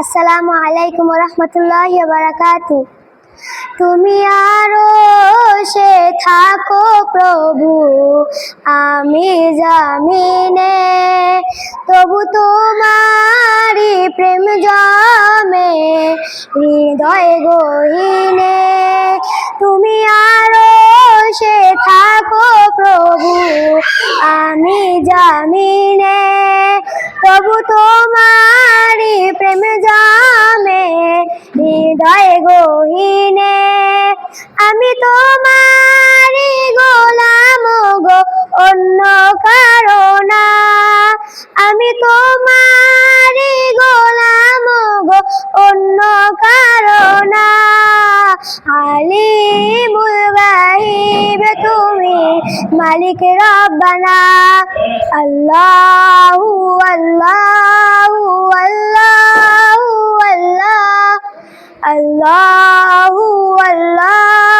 আসসালামু আলাইকুম রহমতুল্লাহ বারাকাতু তুমি আরও সে থাকো প্রভু, আমি জামিনে। তবু তোমারি প্রেম জমে, হৃদয় গহিনে। তুমি আরও সে থাকো প্রভু, আমি জামিনে। তবু তোমারি আমি তোমার গোলাম গো, অন্য কারণা আমি তোমার গোলাম গো, অন্য কারণা আলি মুলগাইবে তুমি মালিক রব্বানা। আল্লাহু আল্লাহু আল্লাহু আল্লাহ। আল্লাহু আল্লাহ।